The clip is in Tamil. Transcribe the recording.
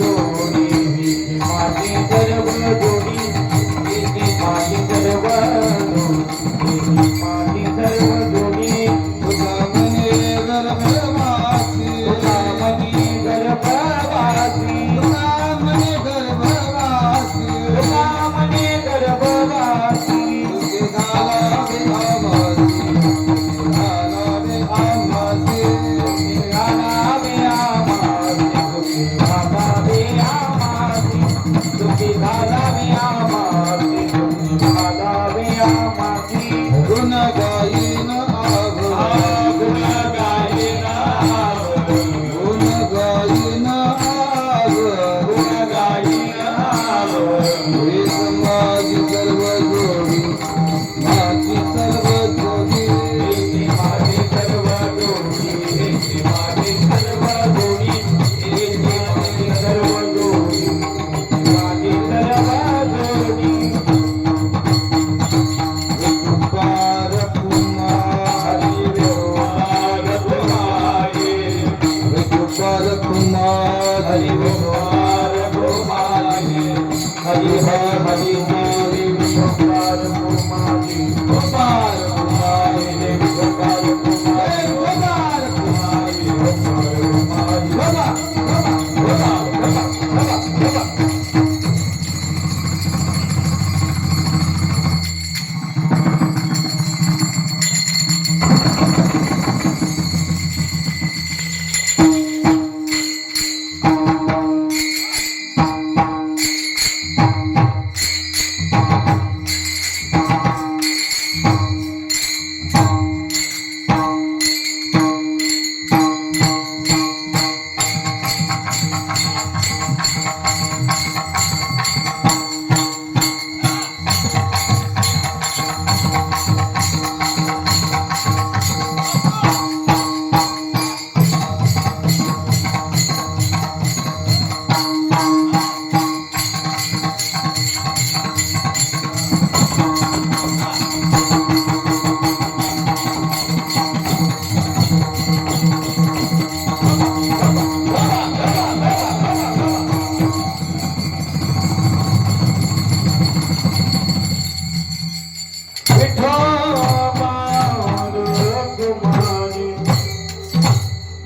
दोन्ही माझी सर्व जोडी you. कुमार कुमार हरि बोल हरि हरि